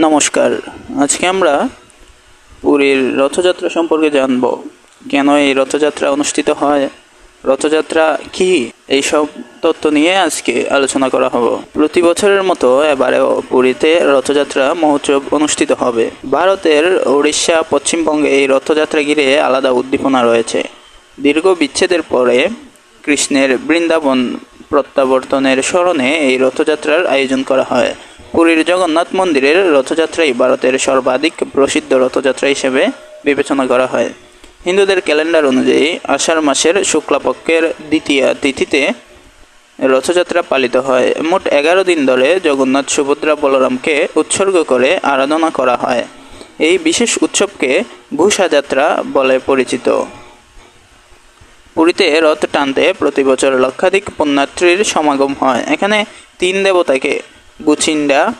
নমস্কার। আজকে আমরা পুরীর রথযাত্রা সম্পর্কে জানব। কেন এই রথযাত্রা অনুষ্ঠিত হয়? রথযাত্রা কি? এইসব তত্ত্ব নিয়ে আজকে আলোচনা করা হবে। প্রতি বছরের মতো এবারেও পুরীতে রথযাত্রা মহোৎসব অনুষ্ঠিত হবে। ভারতের উড়িষ্যা পশ্চিমবঙ্গে এই রথযাত্রা ঘিরে আলাদা উদ্দীপনা রয়েছে। দীর্ঘ বিচ্ছেদের পরে কৃষ্ণের বৃন্দাবন প্রত্যাবর্তনের স্মরণে এই রথযাত্রার আয়োজন করা হয়। পুরীর জগন্নাথ মন্দিরের রথযাত্রাই ভারতের সর্বাধিক প্রসিদ্ধ রথযাত্রা হিসেবে বিবেচনা করা হয়। হিন্দুদের ক্যালেন্ডার অনুযায়ী আষাঢ় মাসের শুক্লাপক্ষের দ্বিতীয় তিথিতে রথযাত্রা পালিত হয়। মোট এগারো দিন ধরে জগন্নাথ সুভদ্রা বলরামকে উৎসর্গ করে আরাধনা করা হয়। এই বিশেষ উৎসবকে ঘোষা যাত্রা বলে পরিচিত। পুরীতে রথ টানতে প্রতি বছর লক্ষাধিক পুণ্যার্থীর সমাগম হয়। এখানে তিন দেবতাকে গুচিন্ডা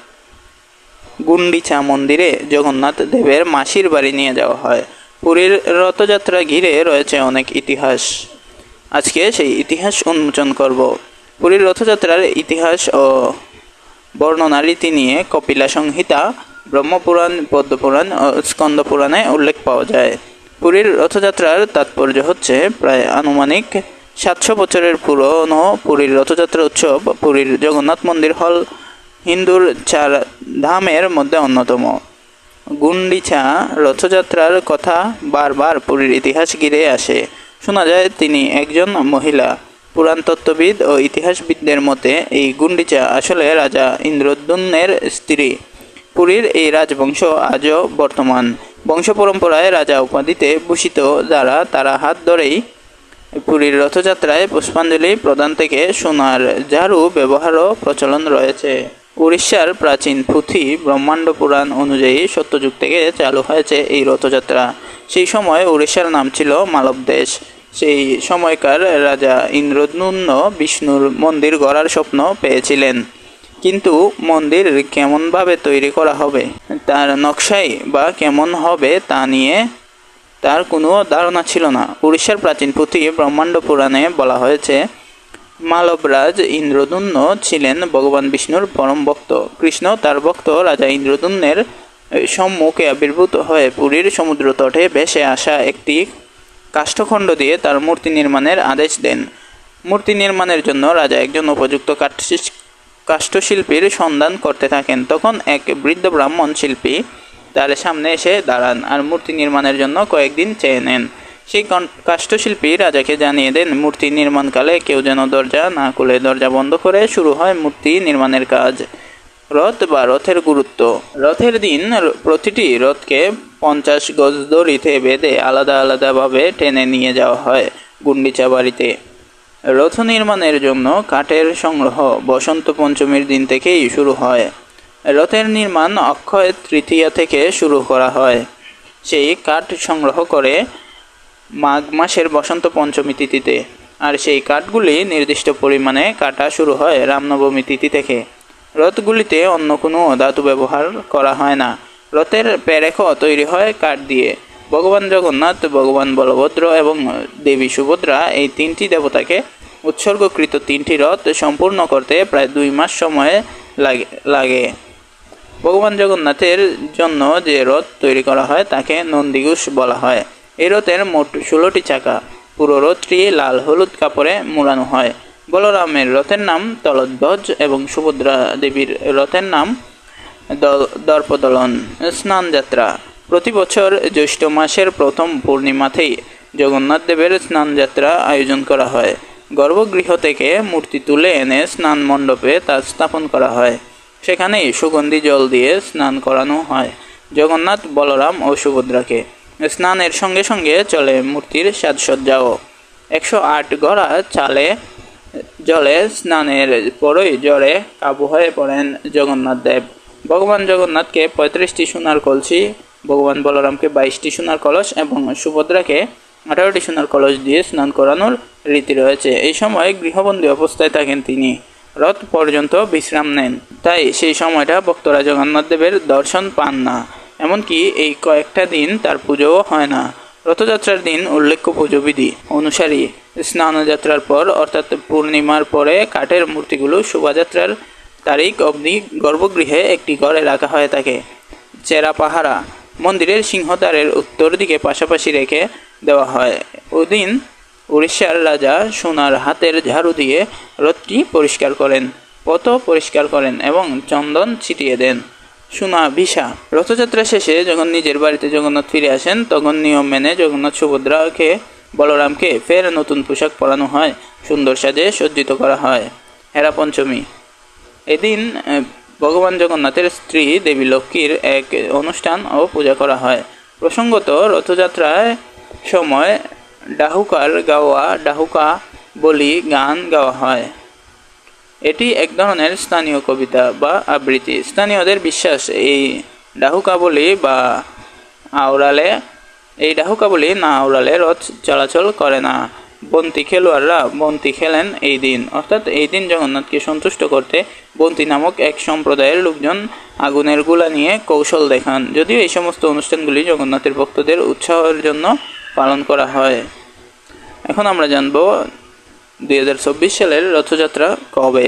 গুন্ডিচা মন্দিরে জগন্নাথ দেবের মাসির বাড়ি নিয়ে যাওয়া হয়। পুরীর রথযাত্রা ঘিরে রয়েছে অনেক ইতিহাস। আজকে সেই ইতিহাস উন্মোচন করব। পুরীর রথযাত্রার ইতিহাস ও বর্ণনা রীতি নিয়ে কপিলা সংহিতা, ব্রহ্মপুরাণ, পদ্মপুরাণ ও স্কন্দ পুরাণে উল্লেখ পাওয়া যায়। পুরীর রথযাত্রার তাৎপর্য হচ্ছে প্রায় আনুমানিক সাতশো বছরের পুরনো পুরীর রথযাত্রা উৎসব, পুরীর জগন্নাথ মন্দির হল হিন্দুর চার ধামের মধ্যে অন্যতম। গুন্ডিচা রথযাত্রার কথা বারবার পুরীর ইতিহাস ঘিরে আসে। শোনা যায়, তিনি একজন মহিলা। পুরাণতত্ত্ববিদ ও ইতিহাসবিদদের মতে, এই গুন্ডিচা আসলে রাজা ইন্দ্রদ্যুম্নের স্ত্রী। পুরীর এই রাজবংশ আজও বর্তমান। বংশ পরম্পরায় রাজা উপাধিতে ভূষিত, যারা তারা হাত ধরেই পুরীর রথযাত্রায় পুষ্পাঞ্জলি প্রদান থেকে সোনার ঝাড়ু ব্যবহারও প্রচলন রয়েছে। উড়িষ্যার প্রাচীন পুঁথি ব্রহ্মাণ্ড পুরাণ অনুযায়ী সত্যযুগ থেকে চালু হয়েছে এই রথযাত্রা। সেই সময় উড়িষ্যার নাম ছিল মালব দেশ সেই সময়কার রাজা ইন্দ্রদ্যুম্ন বিষ্ণুর মন্দির গড়ার স্বপ্ন পেয়েছিলেন। কিন্তু মন্দির কেমনভাবে তৈরি করা হবে, তার নকশাই বা কেমন হবে তা নিয়ে তার কোনো ধারণা ছিল না। উড়িষ্যার প্রাচীন পুঁথি ব্রহ্মাণ্ড পুরাণে বলা হয়েছে মালবরাজ ইন্দ্রদুম্ন ছিলেন ভগবান বিষ্ণুর পরম ভক্ত। কৃষ্ণ তার ভক্ত রাজা ইন্দ্রদুম্নের সম্মুখে আবির্ভূত হয়ে পুরীর সমুদ্র তটে ভেসে আসা একটি কাষ্ঠখণ্ড দিয়ে তার মূর্তি নির্মাণের আদেশ দেন। মূর্তি নির্মাণের জন্য রাজা একজন উপযুক্ত কাষ্ঠশিল্পীর সন্ধান করতে থাকেন। তখন এক বৃদ্ধ ব্রাহ্মণ শিল্পী তার সামনে এসে দাঁড়ান আর মূর্তি নির্মাণের জন্য কয়েকদিন চেয়ে নেন। সেই কাষ্ঠশিল্পী রাজাকে জানিয়ে দেন, মূর্তি নির্মাণকালে কেউ যেন দরজা না খুলে দরজা বন্ধ করে শুরু হয় মূর্তি নির্মাণের কাজ। রথ বা রথের গুরুত্ব। রথের দিন প্রতিটি রথকে পঞ্চাশ গজ দড়িতে বেঁধে আলাদা আলাদাভাবে টেনে নিয়ে যাওয়া হয় গুন্ডিচা বাড়িতে। রথ নির্মাণের জন্য কাঠের সংগ্রহ বসন্ত পঞ্চমীর দিন থেকেই শুরু হয়। রথের নির্মাণ অক্ষয় তৃতীয়া থেকে শুরু করা হয়। সেই কাঠ সংগ্রহ করে মাঘ মাসের বসন্ত পঞ্চমী তিথিতে। আর সেই কাঠগুলি নির্দিষ্ট পরিমাণে কাটা শুরু হয় রামনবমী তিথি থেকে। রথগুলিতে অন্য কোনো ধাতু ব্যবহার করা হয় না। রথের পেরেখ তৈরি হয় কাঠ দিয়ে। ভগবান জগন্নাথ, ভগবান বলভদ্র এবং দেবী সুভদ্রা এই তিনটি দেবতাকে উৎসর্গকৃত তিনটি রথ সম্পূর্ণ করতে প্রায় দুই মাস সময় লাগে লাগে। ভগবান জগন্নাথের জন্য যে রথ তৈরি করা হয় তাকে নন্দীঘোষ বলা হয়। এই রথের মোট ষোলোটি চাকা। পুরো রথটি লাল হলুদ কাপড়ে মোড়ানো হয়। বলরামের রথের নাম তলধ্বজ এবং সুভদ্রা দেবীর রথের নাম দর্পদলন, স্নান যাত্রা। প্রতি বছর জ্যৈষ্ঠ মাসের প্রথম পূর্ণিমাতেই জগন্নাথ দেবের স্নান যাত্রা আয়োজন করা হয়। গর্ভগৃহ থেকে মূর্তি তুলে এনে স্নান মণ্ডপে তা স্থাপন করা হয়। সেখানেই সুগন্ধি জল দিয়ে স্নান করানো হয়। জগন্নাথ, বলরাম ও সুভদ্রাকে। স্নানের সঙ্গে সঙ্গে চলে মূর্তির সাজসজ্জাও। একশো আট গড়া চালে জলে স্নানের পরই জ্বরে কাবু হয়ে পড়েন জগন্নাথ দেব। ভগবান জগন্নাথকে পঁয়ত্রিশটি সোনার কলসি, ভগবান বলরামকে বাইশটি সোনার কলস এবং সুভদ্রাকে আঠারোটি সোনার কলস দিয়ে স্নান করানোর রীতি রয়েছে। এই সময় গৃহবন্দী অবস্থায় থাকেন তিনি। রথ পর্যন্ত বিশ্রাম নেন। তাই সেই সময়টা ভক্তরা জগন্নাথ দেবের দর্শন পান না। এমনকি এই কয়েকটা দিন তার পুজোও হয় না। রথযাত্রার দিন উল্লেখ্য পুজোবিধি অনুসারী স্নানযাত্রার পর, অর্থাৎ পূর্ণিমার পরে কাঠের মূর্তিগুলো শোভাযাত্রার তারিখ অবধি গর্ভগৃহে একটি ঘরে রাখা হয়ে থাকে। চেরা পাহারা মন্দিরের সিংহদ্বারের উত্তর দিকে পাশাপাশি রেখে দেওয়া হয়। ওদিন উড়িষ্যার রাজা সোনার হাতের ঝাড়ু দিয়ে রথটি পরিষ্কার করেন পথ পরিষ্কার করেন এবং চন্দন ছিটিয়ে দেন। সোনা ভিসা। রথযাত্রা শেষে যখন নিজের বাড়িতে জগন্নাথ ফিরে আসেন, তখন নিয়ম মেনে জগন্নাথ সুভদ্রাকে বলরামকে ফের নতুন পোশাক পরানো হয়, সুন্দর সাজে সজ্জিত করা হয়। হেরা পঞ্চমী। এদিন ভগবান জগন্নাথের স্ত্রী দেবী লক্ষ্মীর এক অনুষ্ঠান ও পূজা করা হয়। প্রসঙ্গত, রথযাত্রায় সময় ডাহুকার গাওয়া, ডাহুকা বলি গান গাওয়া হয়। এটি এক ধরনের স্থানীয় কবিতা বা আবৃত্তি। স্থানীয়দের বিশ্বাস, এই ডাহুকাবলি বা আওড়ালে, এই ডাহুকাবলি না আওড়ালে রথ চলাচল করে না। বন্তি খেলোয়াড়রা বন্তি খেলেন এই দিন। অর্থাৎ এই দিন জগন্নাথকে সন্তুষ্ট করতে বন্তি নামক এক সম্প্রদায়ের লোকজন আগুনেরগুলা নিয়ে কৌশল দেখান। যদিও এই সমস্ত অনুষ্ঠানগুলি জগন্নাথের ভক্তদের উৎসাহের জন্য পালন করা হয়। এখন আমরা জানব দুই হাজার চব্বিশ সালের রথযাত্রা কবে?